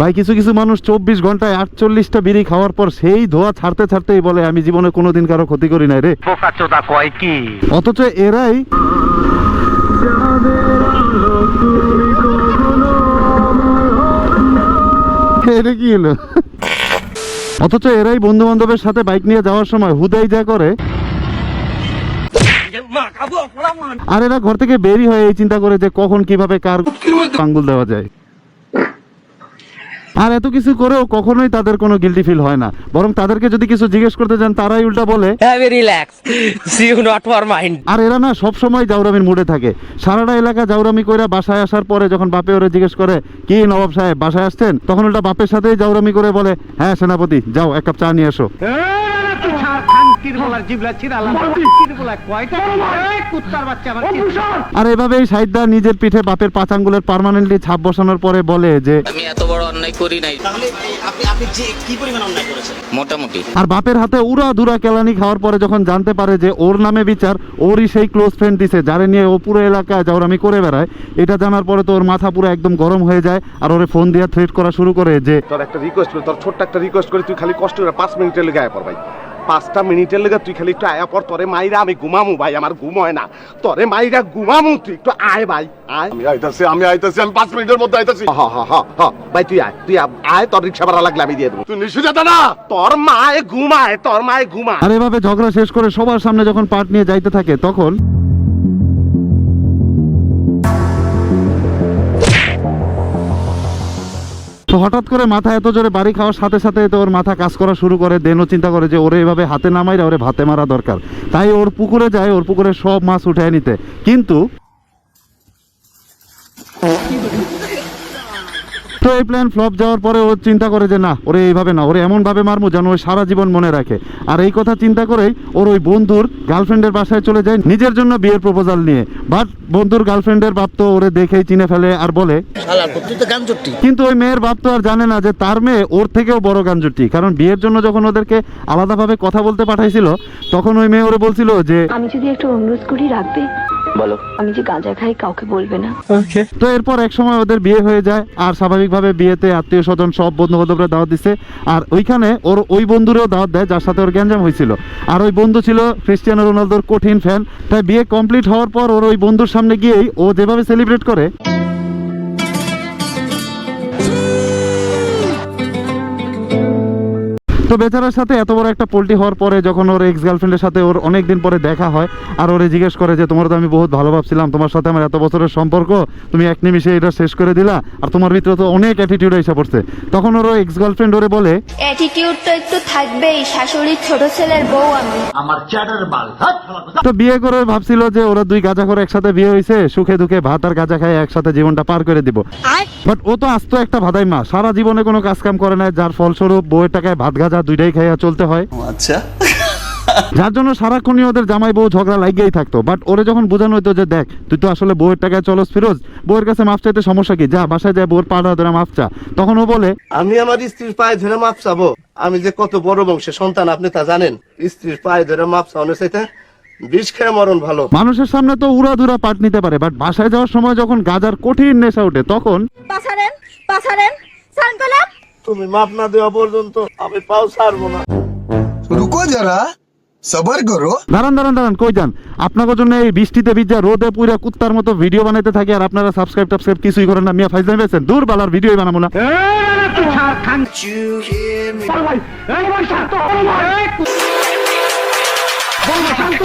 ভাই কিছু কিছু মানুষ চব্বিশ ঘন্টায় আটচল্লিশটা বিড়ি খাওয়ার পর সেই ধোয়া ছাড়তে ছাড়তেই বলে আমি জীবনে কোনোদিন কারও ক্ষতি করি নাই রে। কয় কি? অথচ এরাই এটা কি হলো? অথচ এরাই বন্ধু বান্ধবের সাথে বাইক নিয়ে যাওয়ার সময় হুদাই যা করে। আর এরা ঘর থেকে বেরি হয়ে এই চিন্তা করে যে কখন কীভাবে কার আঙ্গুল দেওয়া যায়। আর এত কিছু করেও কখনোই তাদের কোনো গিলটি ফিল হয় না। বরং তাদেরকে যদি কিছু জিজ্ঞেস করতে যান তারাই উল্টা বলে mind. আর এরা না সব সময় জাউরামির মুডে থাকে। সারাটা এলাকা জাউরামি কইরা বাসায় আসার পরে যখন বাপে ওরা জিজ্ঞেস করে কি নবাব সাহেব বাসায় আসছেন? তখন উল্টা বাপের সাথেই জাউরামি করে বলে হ্যাঁ সেনাপতি যাও এক কাপ চা নিয়ে এসো। খানকির জিবলা ছিড়ালাম খানকির কয়টা? কুত্তার বাচ্চা আমার আর এভাবেই সাইদা নিজের পিঠে বাপের পাঁচ আঙ্গুলের পার্মানেন্টলি ছাপ বসানোর পরে বলে যে আমি এত বড় অন্যায় করি নাই। তাহলে আপনি আপনি যে কি পরিমাণ অন্যায় করেছেন? মোটামুটি। আর বাপের হাতে উড়া দুরা কেলানি খাওয়ার পরে যখন জানতে পারে যে ওর নামে বিচার ওরই সেই ক্লোজ ফ্রেন্ড দিছে যারে নিয়ে ও পুরো এলাকায় যাওয়ার আমি করে বেড়ায় এটা জানার পরে তো ওর মাথা পুরো একদম গরম হয়ে যায় আর ওরে ফোন দিয়ে থ্রেট করা শুরু করে যে তোর একটা রিকোয়েস্ট করি তোর ছোট্ট একটা রিকোয়েস্ট করে তুই খালি কষ্ট করে পাঁচ মিনিটের লেগে আয়া পর ভাই। পাঁচটা মিনিটের লেগে তুই খালি একটু আয়া পর তোরে মাইরা আমি ঘুমামু ভাই আমার ঘুম হয় না। তোরে মাইরা ঘুমামু তুই একটু আয় ভাই আয়। আমি আইতাছি আমি আইতাছি আমি পাঁচ মিনিটের মধ্যে আইতাছি। হ হ হ হ ভাই তুই আয় তুই আয়, আয় তোর রিক্সা ভাড়া লাগলে আমি দিয়ে দেবো। তুই নিশ্চয় যেতে না। তোর মায়ে ঘুমায় তোর মায়ে ঘুমায়। আর এভাবে ঝগড়া শেষ করে সবার সামনে যখন পাট নিয়ে যাইতে থাকে তখন তো হঠাৎ করে মাথা এত জোরে বাড়ি খাওয়ার সাথে সাথে তো ওর মাথা কাজ করা শুরু করে, দেনও চিন্তা করে যে ওরে এভাবে হাতে নামাই ওরে ভাতে মারা দরকার। তাই ওর পুকুরে যায়, ওর পুকুরে সব মাছ উঠে নিতে। কিন্তু তো এই প্ল্যান ফ্লপ যাওয়ার পরে ও চিন্তা করে যে না ওরে এইভাবে না ওরে এমন ভাবে মারমু যেন ওই সারা জীবন মনে রাখে। আর এই কথা চিন্তা করেই ওর ওই বন্ধুর গার্লফ্রেন্ডের বাসায় চলে যায় নিজের জন্য বিয়ের প্রপোজাল নিয়ে। বাট বন্ধুর গার্লফ্রেন্ডের বাপ তো ওরে দেখেই চিনে ফেলে আর বলে কিন্তু ওই মেয়ের বাপ তো আর জানে না যে তার মেয়ে ওর থেকেও বড় গাঞ্জুটি কারণ বিয়ের জন্য যখন ওদেরকে আলাদাভাবে কথা বলতে পাঠাইছিল তখন ওই মেয়ে ওরে বলছিল যে আমি যদি একটু অনুরোধ করি রাখবে? বলো। আমি যে গাঁজা খাই কাউকে বলবে না। তো এরপর এক সময় ওদের বিয়ে হয়ে যায় আর স্বাভাবিকভাবে বিয়েতে আত্মীয় স্বজন সব বন্ধু বান্ধবরা দাওয়াত দিছে। আর ওইখানে ওর ওই বন্ধুরেও দাওয়াত দেয় যার সাথে ওর গ্যাঞ্জাম হয়েছিল। আর ওই বন্ধু ছিল ক্রিস্টিয়ানো রোনালদোর কঠিন ফ্যান তাই বিয়ে কমপ্লিট হওয়ার পর ওর ওই বন্ধুর সামনে গিয়েই ও যেভাবে সেলিব্রেট করে তো বেচারার সাথে এত বড় একটা পোল্ট্রি হওয়ার পরে যখন ওর এক্স গার্লফ্রেন্ডের সাথে ওর অনেক দিন পরে দেখা হয় আর ওরে জিজ্ঞেস করে যে তোমার তো আমি বহুত ভালো ভাবছিলাম তোমার সাথে আমার এত বছরের সম্পর্ক তুমি এক নিমিষে এটা শেষ করে দিলা আর তোমার ভিতরে তো অনেক অ্যাটিটিউড এসে পড়ছে। তখন ওর এক্স গার্লফ্রেন্ড ওরে বলে অ্যাটিটিউড তো একটু থাকবেই শাশুড়ির ছোট ছেলের বউ আমি। আমার চ্যাটার বাল তো বিয়ে করে ভাবছিল যে ওরা দুই গাঁজা করে একসাথে বিয়ে হয়েছে সুখে দুঃখে ভাত আর গাঁজা খায় একসাথে জীবনটা পার করে দিব। বাট ও তো আস্ত একটা ভাদাই মা সারা জীবনে কোনো কাজ কাম করে না যার ফলস্বরূপ বউয়ের টাকায় ভাত গাঁজা দুইটাই খাইয়া চলতে হয়। আচ্ছা। যার জন্য সারাক্ষণই ওদের জামাই বউ ঝগড়া লাগিয়েই থাকতো। বাট ওরে যখন বোঝানো হতো যে দেখ তুই তো আসলে বউয়ের টাকায় চলস ফিরোজ বউয়ের কাছে মাফ চাইতে সমস্যা কি? যা বাসায় যায় বউয়ের পাড়া ধরে মাফ চা। তখন ও বলে আমি আমার স্ত্রীর পায়ে ধরে মাপ চাবো। আমি যে কত বড় বংশের সন্তান আপনি তা জানেন? স্ত্রীর পায়ে ধরে মাপ চাওয়ানোর চাইতে বিষ খেয়ে মরণ ভালো। মানুষের সামনে তো উড়াধুরা পাট নিতে পারে বাট বাসায় যাওয়ার সময় যখন গাজার কঠিন নেশা ওঠে তখন পাছারেন পাছারেন সান তুমি মাপ না দেওয়া পর্যন্ত আমি পাও ছাড়বো না। রুকো যারা সবার করো। দাঁড়ান দাঁড়ান দাঁড়ান কই যান? আপনার জন্য এই বৃষ্টিতে ভিজা রোদে পুরা কুত্তার মতো ভিডিও বানাইতে থাকি আর আপনারা সাবস্ক্রাইব টাবস্ক্রাইব কিছুই করেন না। মিয়া ফাইজ নেবেছেন দূর বালার ভিডিওই বানাবো না। শান্ত